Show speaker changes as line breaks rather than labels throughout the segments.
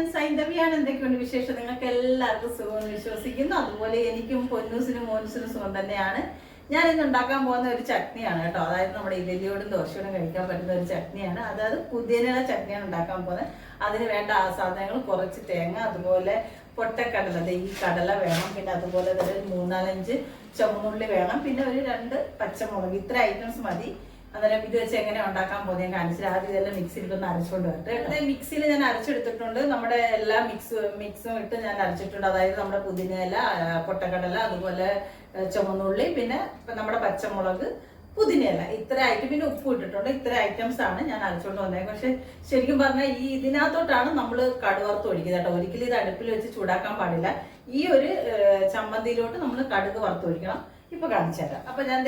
ഞാൻ സൈന്ധവിയാണ് എന്തൊക്കെയുണ്ട് വിശേഷം? നിങ്ങൾക്ക് എല്ലാവർക്കും സുഖമെന്ന് വിശ്വസിക്കുന്നു. അതുപോലെ എനിക്കും പൊന്നൂസിനും മോനൂസിനും സുഖം തന്നെയാണ്. ഞാൻ ഇന്ന് ഉണ്ടാക്കാൻ പോകുന്ന ഒരു ചട്നിയാണ് കേട്ടോ. അതായത് നമ്മുടെ ഇഡലിയോടും ദോശയോടും കഴിക്കാൻ പറ്റുന്ന ഒരു ചട്നിയാണ്. അതായത് പുതിയനയുടെ ചട്നിയാണ് ഉണ്ടാക്കാൻ പോകുന്നത്. അതിന് വേണ്ട സാധനങ്ങൾ കുറച്ച് തേങ്ങ അതുപോലെ പൊട്ടക്കടല. ഈ കടല വേണം. പിന്നെ അതുപോലെ തന്നെ ഒരു മൂന്നാലഞ്ച് ചുമന്നുള്ളി വേണം. പിന്നെ ഒരു രണ്ട് പച്ചമുളക്. ഇത്ര ഐറ്റംസ് മതി. അന്നേരം ഇത് വെച്ച് എങ്ങനെ ഉണ്ടാക്കാൻ പോകുന്നത് ഞാൻ കാണിച്ചില്ല ആദ്യം ഇതെല്ലാം മിക്സിയിൽ ഒന്ന് അരച്ചുകൊണ്ട് വരട്ടെ. മിക്സിയിൽ ഞാൻ അരച്ചെടുത്തിട്ടുണ്ട്. നമ്മുടെ എല്ലാ മിക്സ് മിക്സും ഇട്ട് ഞാൻ അരച്ചിട്ടുണ്ട്. അതായത് നമ്മുടെ പുതിനയില പൊട്ടക്കടല അതുപോലെ ചുമന്നുള്ളി പിന്നെ നമ്മുടെ പച്ചമുളക് പുതിനയില. ഇത്ര ഐറ്റം പിന്നെ ഉപ്പ് ഇട്ടിട്ടുണ്ട്. ഇത്ര ഐറ്റംസ് ആണ് ഞാൻ അരച്ചുകൊണ്ട് വന്നത് പക്ഷെ ശരിക്കും പറഞ്ഞാൽ ഈ ഇതിനകത്തോട്ടാണ് നമ്മൾ കടുവറുത്ത് ഒഴിക്കുന്നത് കേട്ടോ. ഒരിക്കലും ഇത് അടുപ്പിൽ വെച്ച് ചൂടാക്കാൻ പാടില്ല. ഈ ഒരു ചമ്മന്തിയിലോട്ട് നമ്മൾ കടുക് വറുത്ത് ഒഴിക്കണം. ഇപ്പൊ കാണിച്ചു തരാം. അപ്പൊ ഞാൻ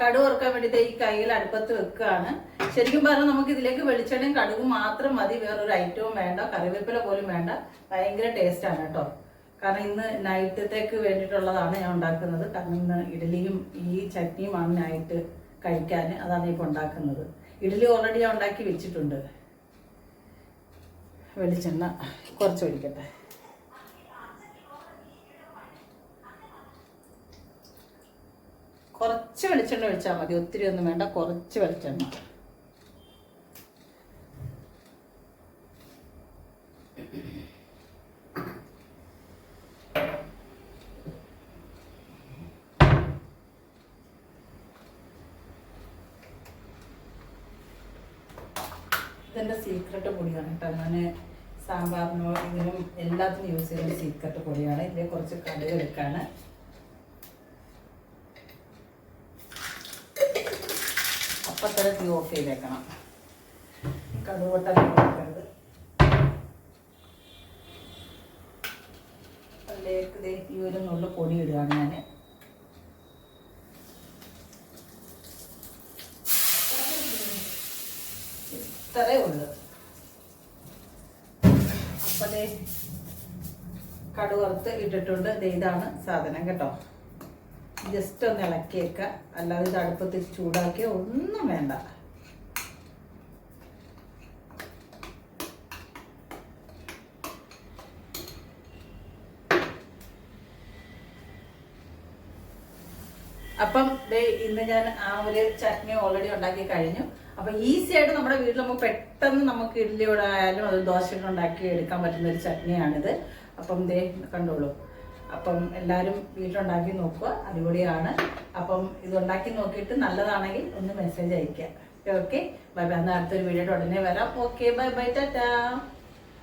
കടുക് വറുക്കാൻ വേണ്ടി ദേ ഈ കയ്യിൽ അടുപ്പത്ത് വെക്കുകയാണ്. ശരിക്കും പറഞ്ഞാൽ നമുക്ക് ഇതിലേക്ക് വെളിച്ചെണ്ണയും കടുകും മാത്രം മതി. വേറൊരു ഐറ്റവും വേണ്ട. കറിവേപ്പില പോലും വേണ്ട. ഭയങ്കര ടേസ്റ്റ് ആണ് കേട്ടോ. കാരണം ഇന്ന് നൈറ്റത്തേക്ക് വേണ്ടിയിട്ടുള്ളതാണ് ഞാൻ ഉണ്ടാക്കുന്നത്. കാരണം ഇന്ന് ഇഡലിയും ഈ ചട്നിയുമാണ് നൈറ്റ് കഴിക്കാൻ. അതാണ് ഇപ്പോൾ ഉണ്ടാക്കുന്നത്. ഇഡലി ഓൾറെഡി ഞാൻ ഉണ്ടാക്കി വെച്ചിട്ടുണ്ട്. വെളിച്ചെണ്ണ കുറച്ച് ഒഴിക്കട്ടെ. കുറച്ച് വെളിച്ചെണ്ണ ഒഴിച്ചാൽ മതി. ഒത്തിരി ഒന്നും വേണ്ട കുറച്ച് വെളിച്ചെണ്ണ. ഇതെന്റെ സീക്രട്ട് പൊടിയാണ് കേട്ടോ. ഞാൻ സാമ്പാറിനോ ഇതിനും എല്ലാത്തിനും യൂസ് ചെയ്യുന്ന സീക്രട്ട് പൊടിയാണ്. ഇതിൽ കുറച്ച് കടുക് അപ്പം തന്നെ തീ ഓഫ് ചെയ്തേക്കണം. കടുവട്ട കൊടുക്കരുത് അതിലേക്ക് ഈ ഒരു നുള്ളു പൊടി ഇടുകയാണ് ഞാൻ ഇത്രേ ഉള്ളു. അപ്പം ദേ കടുവറുത്ത് ഇട്ടിട്ടുണ്ട്. ഇതാണ് സാധനം കേട്ടോ. ജസ്റ്റ് ഒന്ന് ഇളക്കിയേക്ക. അല്ലാതെ ഇത് അടുപ്പത്ത് ചൂടാക്കിയ ഒന്നും വേണ്ട. അപ്പം ദേ ഇന്ന് ഞാൻ ആ ഒരു ചട്നി ഓൾറെഡി ഉണ്ടാക്കി കഴിഞ്ഞു. അപ്പൊ ഈസി ആയിട്ട് നമ്മുടെ വീട്ടിൽ നമുക്ക് പെട്ടെന്ന് നമുക്ക് ഇഡ്ഡലി ആയാലും അത് ദോശ ഉണ്ടാക്കി എടുക്കാൻ പറ്റുന്ന ഒരു ചട്നിയാണിത്. അപ്പം ദേ കണ്ടോളൂ. അപ്പം എല്ലാവരും വീട്ടിലുണ്ടാക്കി നോക്കുക. അടിപൊളിയാണ്. അപ്പം ഇത് ഉണ്ടാക്കി നോക്കിയിട്ട് നല്ലതാണെങ്കിൽ ഒന്ന് മെസ്സേജ് അയക്കുക ഓക്കെ ബൈ ബൈ എന്നാൽ അടുത്തൊരു വീഡിയോ ഉടനെ വരാം. Okay bye bye Tata